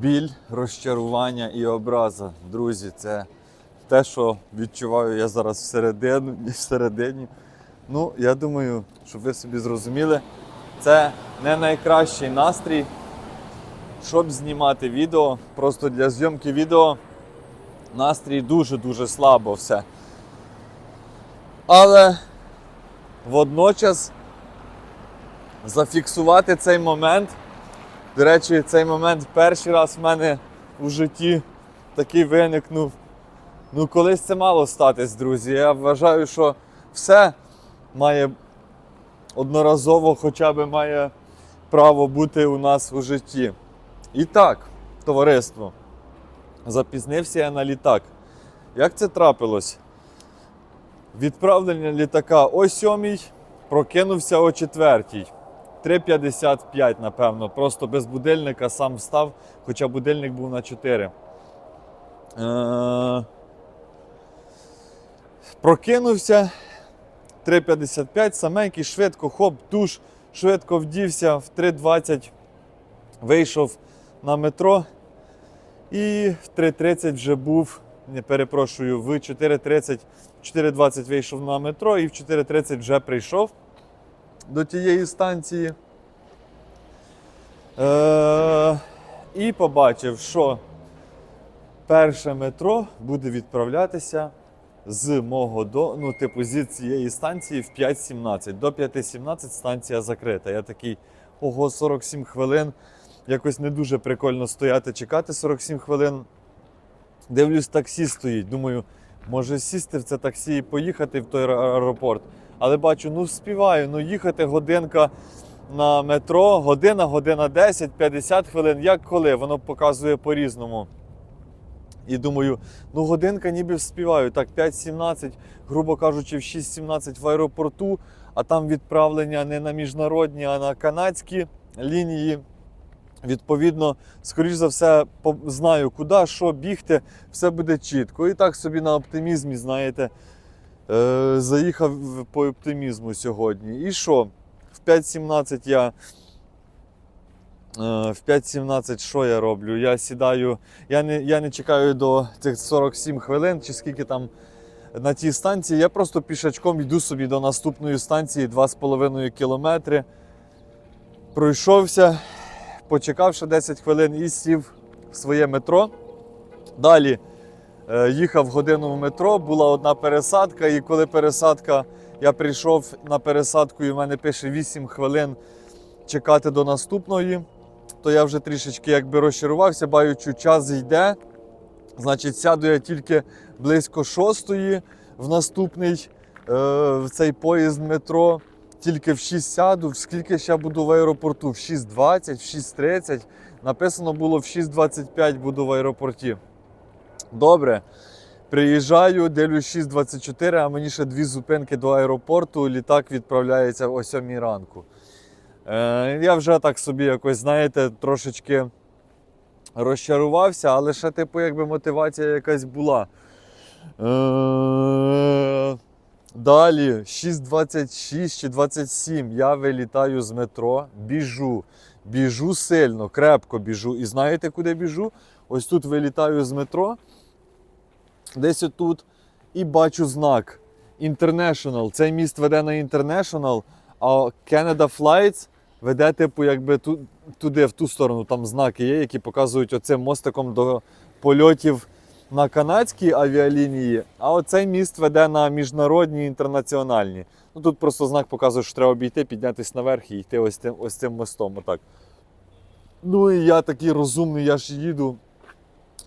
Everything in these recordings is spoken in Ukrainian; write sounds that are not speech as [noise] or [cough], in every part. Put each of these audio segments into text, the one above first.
біль, розчарування і образа. Друзі, це те, що відчуваю я зараз всередину, [laughs] всередині. Ну, я думаю, щоб ви собі зрозуміли, це не найкращий настрій, щоб знімати відео. Просто для зйомки відео настрій дуже-дуже слабо все. Але водночас зафіксувати цей момент. До речі, цей момент перший раз в мене у житті такий виникнув. Ну, колись це мало статись, друзі. Я вважаю, що все має одноразово хоча б має право бути у нас у житті. І так, товариство, запізнився я на літак. Як це трапилось? Відправлення літака о 7, прокинувся о 4. 3.55, напевно. Просто без будильника сам встав, хоча будильник був на 4. Е- Прокинувся 3.55, саменький, швидко, хоп, душ, швидко вдівся, в 3.20 вийшов на метро. І в 3.30 вже був, не перепрошую, в 4.30, 4.20 вийшов на метро і в 4.30 вже прийшов до тієї станції. Е- і побачив, що перше метро буде відправлятися з мого до, ну, типу, зі цієї станції в 5.17. До 5.17 станція закрита. Я такий, ого, 47 хвилин. Якось не дуже прикольно стояти, чекати 47 хвилин. Дивлюсь, таксі стоїть. Думаю, може сісти в це таксі і поїхати в той аер- аеропорт. Але бачу, ну співаю, ну їхати годинка на метро, година, година 10, 50 хвилин, як коли, воно показує по-різному. І думаю, ну годинка ніби вспіваю. Так, 5.17, грубо кажучи, в 6.17 в аеропорту, а там відправлення не на міжнародні, а на канадські лінії. Відповідно, скоріш за все, знаю, куди, що бігти, все буде чітко. І так собі на оптимізмі, знаєте, заїхав по оптимізму сьогодні. І що? В 5.17 я. е, В 5.17 що я роблю? Я сідаю, я не, я не чекаю до цих 47 хвилин чи скільки там на тій станції. Я просто пішачком йду собі до наступної станції 2,5 кілометри. Пройшовся, почекав ще 10 хвилин і сів в своє метро. Далі е, їхав годину в метро, була одна пересадка, і коли пересадка, я прийшов на пересадку, і в мене пише 8 хвилин чекати до наступної, то я вже трішечки якби розчарувався, бачу, час йде. Значить, сяду я тільки близько шостої в наступний е, в цей поїзд метро. Тільки в 6 сяду, скільки ще буду в аеропорту? В 6.20, в 6.30. Написано було в 6.25 буду в аеропорті. Добре. Приїжджаю, дивлюсь 6.24, а мені ще дві зупинки до аеропорту. Літак відправляється о 7 ранку. Е, я вже так собі якось, знаєте, трошечки розчарувався, але ще, типу, якби мотивація якась була. Е, Далі 6.26 чи 27 я вилітаю з метро, біжу. Біжу сильно, крепко біжу. І знаєте, куди біжу? Ось тут вилітаю з метро, десь отут, і бачу знак International. Цей міст веде на International, а Canada Flights веде, типу, якби ту- туди, в ту сторону. Там знаки є, які показують оцим мостиком до польотів на канадській авіалінії, а оцей міст веде на міжнародні інтернаціональні. Ну тут просто знак показує, що треба обійти, піднятися наверх і йти ось цим, ось цим мостом. Отак. Ну і я такий розумний, я ж їду,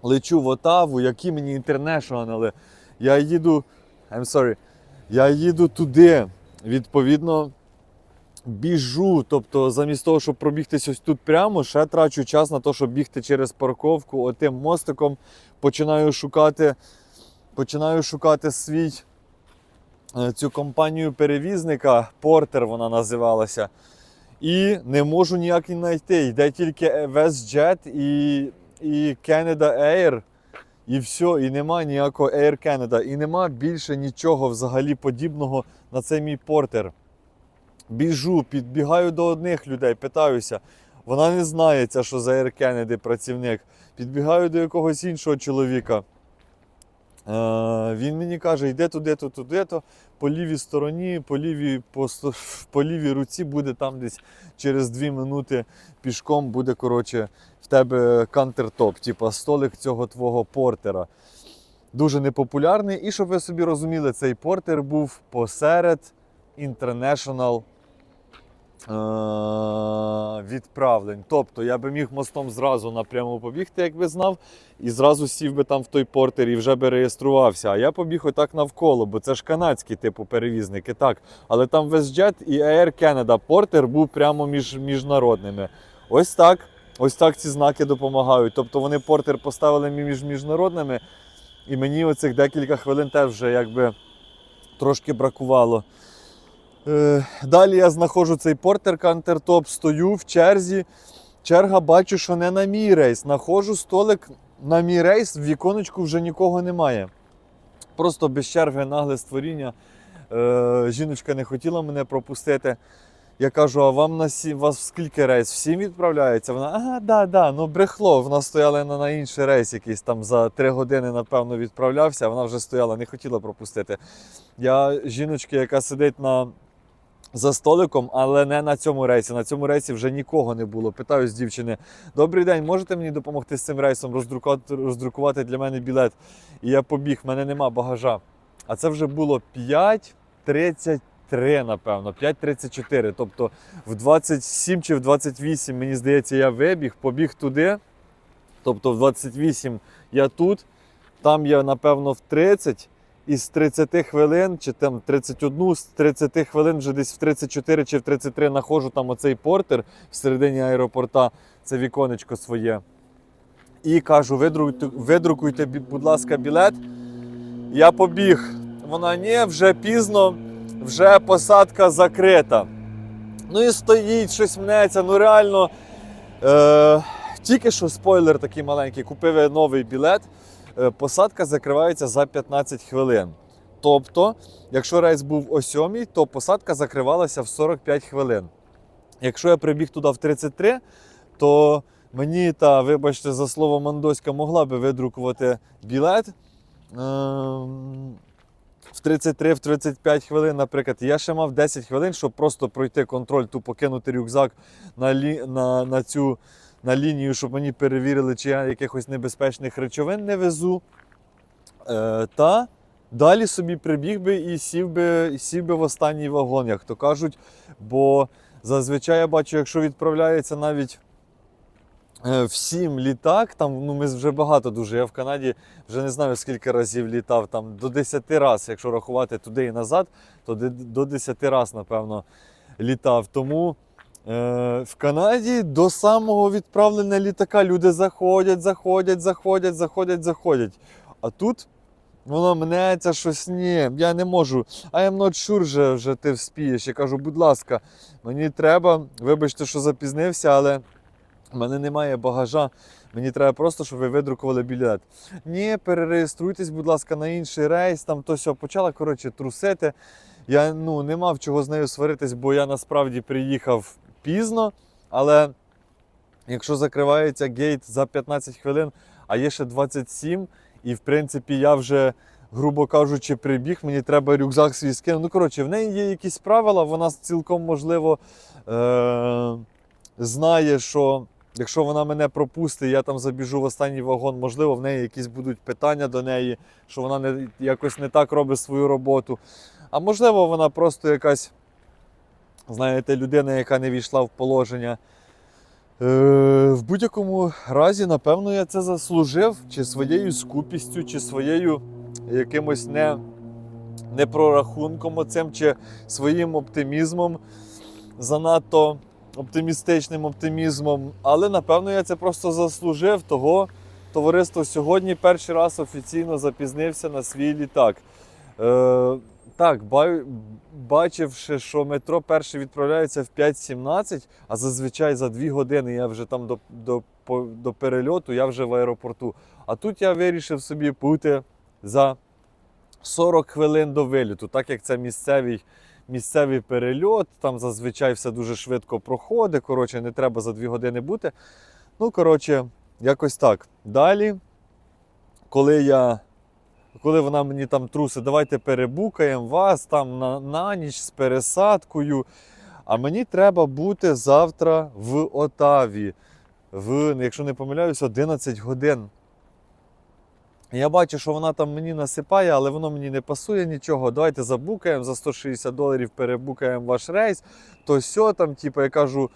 лечу в Отаву, які мені інтернешнали. Я їду. I'm sorry. Я їду туди. Відповідно, біжу. Тобто, замість того, щоб пробігтись ось тут прямо, ще трачу час на те, щоб бігти через парковку, отим мостиком починаю шукати, починаю шукати свій е, цю компанію перевізника, Портер вона називалася. І не можу ніяк знайти. Йде тільки WestJet і, і Canada Air. І все, і нема ніякого Air Canada, і нема більше нічого взагалі подібного на цей мій портер. Біжу, підбігаю до одних людей, питаюся. Вона не знає, що за Air Kennedy працівник. Підбігаю до якогось іншого чоловіка. Е, він мені каже, йде туди-то, туди-то, по лівій стороні, по лівій, по, по лівій руці буде там десь через 2 минути пішком буде, коротше, в тебе кантертоп, типу столик цього твого портера. Дуже непопулярний. І щоб ви собі розуміли, цей портер був посеред International відправлень. Тобто я би міг мостом зразу напряму побігти, якби знав, і зразу сів би там в той портер і вже би реєструвався. А я побіг отак навколо, бо це ж канадські типу перевізники, так. Але там WestJet і Air Canada портер був прямо між міжнародними. Ось так. Ось так ці знаки допомагають. Тобто вони портер поставили між міжнародними, і мені оцих декілька хвилин теж вже якби трошки бракувало. Е, Далі я знаходжу цей портер кантертоп, стою в черзі. Черга бачу, що не на мій рейс. Находжу столик на мій рейс, в віконечку вже нікого немає. Просто без черги нагле створіння. Е, жіночка не хотіла мене пропустити. Я кажу, а вам на сім, вас скільки рейс? Всім відправляється? Вона, ага, да, да, ну брехло. Вона стояла на, на інший рейс, якийсь там за три години, напевно, відправлявся, вона вже стояла, не хотіла пропустити. Я жіночки, яка сидить на, за столиком, але не на цьому рейсі. На цьому рейсі вже нікого не було. Питаю з дівчини: Добрий день, можете мені допомогти з цим рейсом роздрукувати, роздрукувати для мене білет? І я побіг, в мене нема багажа. А це вже було 5.33, напевно, 5.34. Тобто в 27 чи в 28, мені здається, я вибіг, побіг туди. Тобто в 28 я тут, там я, напевно, в 30. І з 30 хвилин, чи там 31, з 30 хвилин вже десь в 34 чи в 33 знаходжу там оцей портер всередині аеропорта, це віконечко своє. І кажу, видрукуйте, видрукуйте, будь ласка, білет. Я побіг. Вона ні, вже пізно, вже посадка закрита. Ну і стоїть, щось мнеться. Ну реально, е, тільки що спойлер такий маленький, купив новий білет. Е, посадка закривається за 15 хвилин. Тобто, якщо рейс був о 7, то посадка закривалася в 45 хвилин. Якщо я прибіг туди в 33, то мені та, вибачте, за слово мандоська могла би видрукувати білет. Ем, в 33-35 хвилин, наприклад, я ще мав 10 хвилин, щоб просто пройти контроль, тупо кинути рюкзак на, лі, на, на цю на лінію, щоб мені перевірили, чи я якихось небезпечних речовин не везу. Е, та далі собі прибіг би і сів би, сів би в останній вагон, як то кажуть. Бо зазвичай я бачу, якщо відправляється навіть е, в 7 літак, там ну, ми вже багато дуже. Я в Канаді вже не знаю скільки разів літав, там до 10 разів, якщо рахувати туди і назад, то до 10 разів, напевно, літав. Тому в Канаді до самого відправлення літака люди заходять, заходять, заходять, заходять, заходять. А тут воно мнеться щось, ні, я не можу. Am not sure, вже, вже ти вспієш. Я кажу, будь ласка, мені треба, вибачте, що запізнився, але в мене немає багажа. Мені треба просто, щоб ви видрукували білет. Ні, перереєструйтесь, будь ласка, на інший рейс. Там то все почала коротше трусити. Я ну, не мав чого з нею сваритись, бо я насправді приїхав пізно. Але якщо закривається гейт за 15 хвилин, а є ще 27, і в принципі я вже, грубо кажучи, прибіг, мені треба рюкзак свій скинути. Ну, коротше, в неї є якісь правила, вона цілком можливо е- знає, що якщо вона мене пропустить, я там забіжу в останній вагон, можливо, в неї якісь будуть питання до неї, що вона не, якось не так робить свою роботу. А можливо, вона просто якась, знаєте, людина, яка не війшла в положення. Е, в будь-якому разі, напевно, я це заслужив, чи своєю скупістю, чи своєю якимось не, непрорахунком оцим, чи своїм оптимізмом, занадто оптимістичним оптимізмом. Але напевно я це просто заслужив. Того товариство сьогодні перший раз офіційно запізнився на свій літак. Е, так, бачивши, що метро перше відправляється в 5.17, а зазвичай за 2 години я вже там до, до, до перельоту, я вже в аеропорту. А тут я вирішив собі бути за 40 хвилин до виліту, так як це місцевий, місцевий перельот, там зазвичай все дуже швидко проходить. Коротше, не треба за дві години бути. Ну, коротше, якось так. Далі, коли я. Коли вона мені там трусить, давайте перебукаємо вас там на, на ніч з пересадкою. А мені треба бути завтра в Отаві, в, якщо не помиляюсь, 11 годин. Я бачу, що вона там мені насипає, але воно мені не пасує нічого. Давайте забукаємо за 160 доларів, перебукаємо ваш рейс. То все там, типу, я кажу,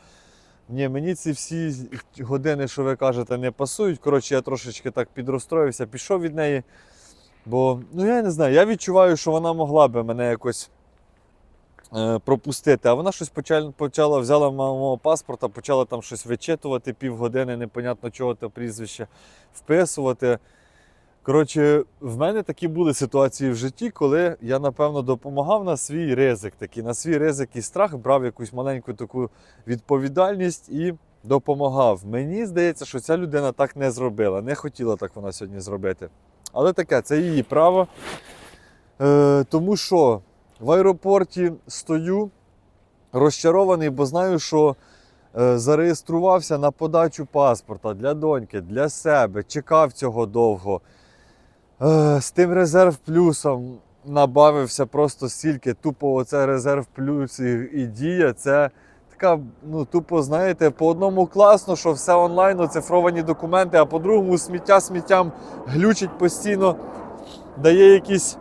ні, мені ці всі години, що ви кажете, не пасують. Коротше, я трошечки так підрозстроївся, пішов від неї. Бо, ну я не знаю, я відчуваю, що вона могла би мене якось е, пропустити. А вона щось почала, почала взяла мого паспорта, почала там щось вичитувати півгодини, непонятно чого те прізвище вписувати. Коротше, в мене такі були ситуації в житті, коли я, напевно, допомагав на свій ризик, такий, на свій ризик і страх, брав якусь маленьку таку відповідальність і допомагав. Мені здається, що ця людина так не зробила. Не хотіла так вона сьогодні зробити. Але таке, це її право. Е, тому що в аеропорті стою розчарований, бо знаю, що е, зареєструвався на подачу паспорта для доньки, для себе, чекав цього довго. Е, з тим резерв плюсом набавився просто стільки. Тупо оце резерв плюс і, і дія. Це така, ну, тупо, знаєте, по одному класно, що все онлайн, оцифровані документи, а по-другому сміття сміттям глючить постійно, дає якісь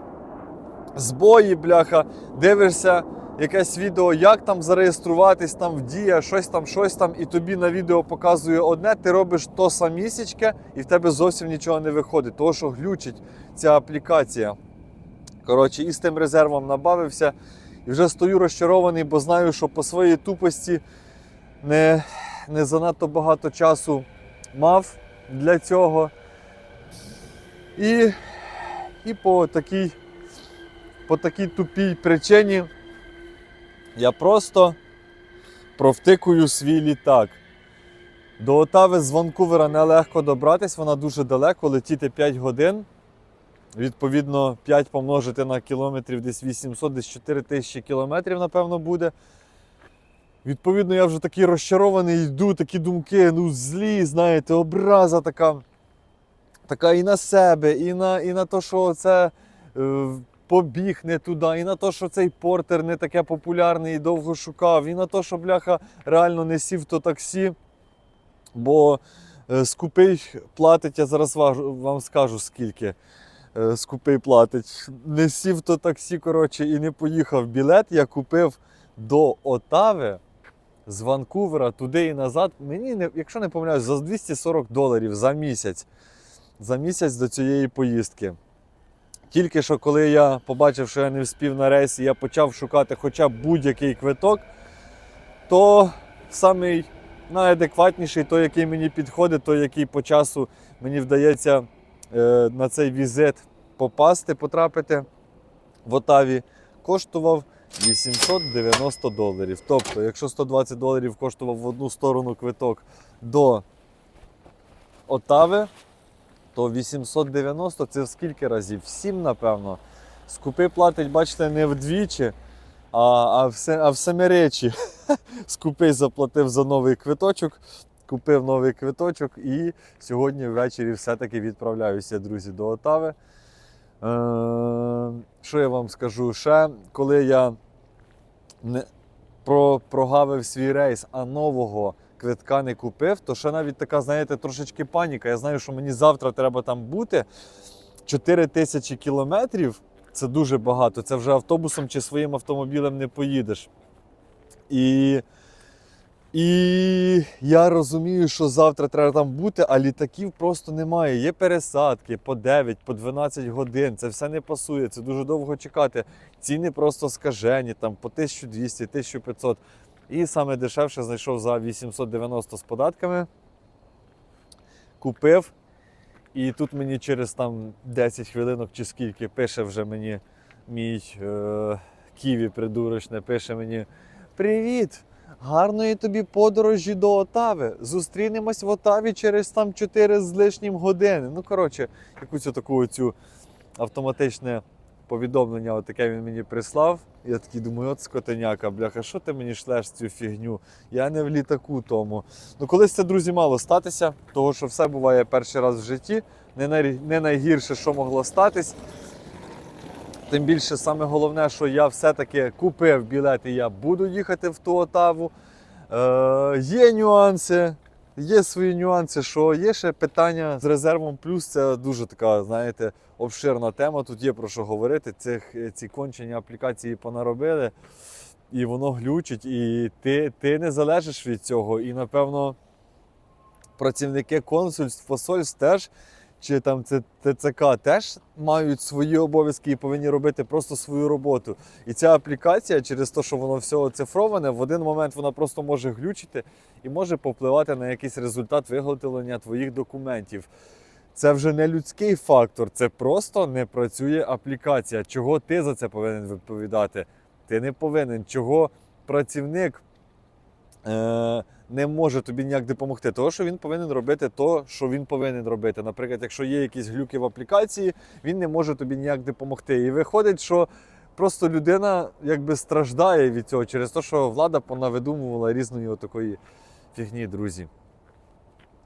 збої, бляха, дивишся якесь відео, як там зареєструватись, там в дія, щось там, щось там, і тобі на відео показує одне, ти робиш то самісічке, і в тебе зовсім нічого не виходить, того, що глючить ця аплікація. Коротше, і з тим резервом набавився. І вже стою розчарований, бо знаю, що по своїй тупості не, не занадто багато часу мав для цього. І, і по такій, по такій тупій причині я просто провтикую свій літак. До Отави з Ванкувера нелегко добратись, вона дуже далеко, летіти 5 годин. Відповідно, 5 помножити на кілометрів десь 800, десь 4 тисячі кілометрів, напевно, буде. Відповідно, я вже такий розчарований, йду, такі думки, ну злі, знаєте, образа така. Така і на себе, і на, і на те, що це е, побіг не туди, і на те, що цей портер не таке популярний і довго шукав, і на те, що бляха реально не сів то таксі. Бо е, скупий платить, я зараз вам скажу скільки. Е, скупий платить. Не сів то таксі, коротше, і не поїхав. Білет я купив до Отави з Ванкувера туди і назад. Мені, якщо не помиляюсь, за 240 доларів за місяць. За місяць до цієї поїздки. Тільки що коли я побачив, що я не вспів на рейс, і я почав шукати хоча б будь-який квиток, то самий найадекватніший, той, який мені підходить, той, який по часу мені вдається на цей візит попасти, потрапити в Отаві, коштував 890 доларів. Тобто, якщо 120 доларів коштував в одну сторону квиток до Отави, то 890 це в скільки разів? В 7, напевно. Скупи платить, бачите, не вдвічі, а, а, в, а в семиречі. [laughs] Скупий заплатив за новий квиточок, купив новий квиточок і сьогодні ввечері все-таки відправляюся, друзі, до Отави. Е, що я вам скажу ще, коли я не про, прогавив свій рейс, а нового квитка не купив, то ще навіть така, знаєте, трошечки паніка. Я знаю, що мені завтра треба там бути. 4 тисячі кілометрів це дуже багато. Це вже автобусом чи своїм автомобілем не поїдеш. І, і я розумію, що завтра треба там бути, а літаків просто немає. Є пересадки по 9, по 12 годин. Це все не пасує, це дуже довго чекати. Ціни просто скажені, там по 1200, 1500. І саме дешевше знайшов за 890 з податками. Купив. І тут мені через там 10 хвилинок чи скільки пише вже мені мій е, Ківі придурочне, пише мені: Привіт! Гарної тобі подорожі до Отави. Зустрінемось в Отаві через там 4 з лишнім години. Ну, коротше, якусь таку оцю автоматичне повідомлення, отаке він мені прислав. Я такий думаю, от скотеняка, бляха, що ти мені шлеш цю фігню? Я не в літаку тому. Ну, колись це, друзі, мало статися, того що все буває перший раз в житті. Не, най... не найгірше, що могло статись. Тим більше, саме головне, що я все-таки купив білет і я буду їхати в ту Отаву. Е, є нюанси, є свої нюанси, що є ще питання з резервом плюс. Це дуже така, знаєте, обширна тема. Тут є про що говорити. Цих, ці кончені аплікації понаробили, і воно глючить, і ти, ти не залежиш від цього. І напевно працівники консульств, посольств теж. Чи там ТЦК теж мають свої обов'язки і повинні робити просто свою роботу. І ця аплікація, через те, що воно все оцифроване, в один момент вона просто може глючити і може повпливати на якийсь результат виготовлення твоїх документів. Це вже не людський фактор, це просто не працює аплікація. Чого ти за це повинен відповідати? Ти не повинен. Чого працівник е, не може тобі ніяк допомогти? Того, що він повинен робити то, що він повинен робити. Наприклад, якщо є якісь глюки в аплікації, він не може тобі ніяк допомогти. І виходить, що просто людина якби страждає від цього через те, що влада понавидумувала різної отакої фігні, друзі.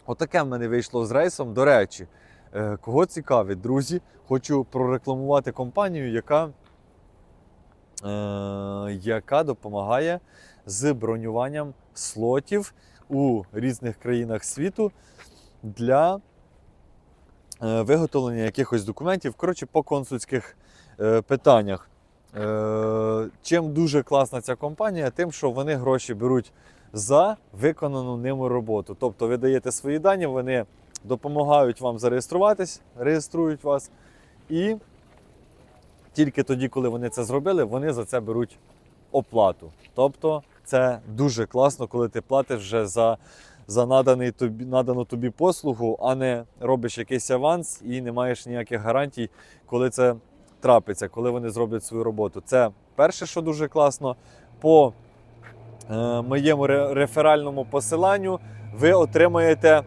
Отаке в мене вийшло з рейсом. До речі, е, кого цікавить, друзі, хочу прорекламувати компанію, яка, е, яка допомагає з бронюванням слотів у різних країнах світу для е, виготовлення якихось документів, коротше, по консульських е, питаннях. Е, чим дуже класна ця компанія, тим, що вони гроші беруть за виконану ними роботу. Тобто ви даєте свої дані, вони допомагають вам зареєструватись, реєструють вас. І тільки тоді, коли вони це зробили, вони за це беруть оплату. Тобто це дуже класно, коли ти платиш вже за, за наданий тобі, надану тобі послугу, а не робиш якийсь аванс і не маєш ніяких гарантій, коли це трапиться, коли вони зроблять свою роботу. Це перше, що дуже класно. По е, моєму реферальному посиланню ви отримаєте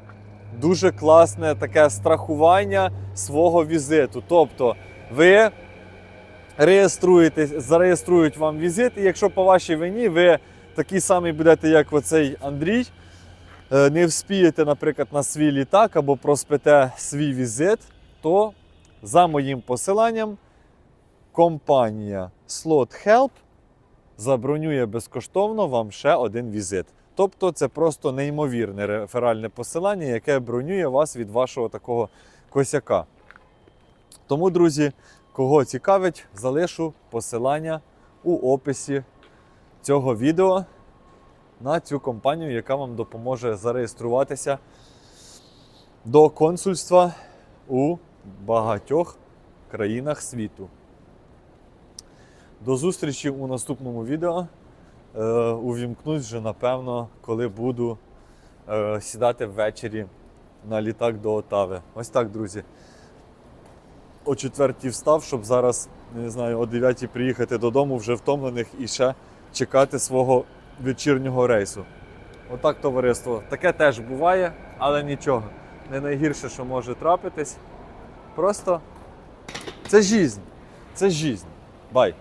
дуже класне таке страхування свого візиту. Тобто ви реєструєтесь, зареєструють вам візит, і якщо по вашій вині ви такий самий будете, як оцей Андрій, е, не вспієте, наприклад, на свій літак або проспите свій візит, то за моїм посиланням компанія Slot Help забронює безкоштовно вам ще один візит. Тобто це просто неймовірне реферальне посилання, яке бронює вас від вашого такого косяка. Тому, друзі, кого цікавить, залишу посилання у описі цього відео на цю компанію, яка вам допоможе зареєструватися до консульства у багатьох країнах світу. До зустрічі у наступному відео. Е, увімкнусь вже, напевно, коли буду е, сідати ввечері на літак до Отави. Ось так, друзі. О четвертій встав, щоб зараз, не знаю, о 9 приїхати додому вже втомлених і ще чекати свого вечірнього рейсу. Отак, товариство. Таке теж буває, але нічого. Не найгірше, що може трапитись. Просто це жизнь. Це жизнь. Бай.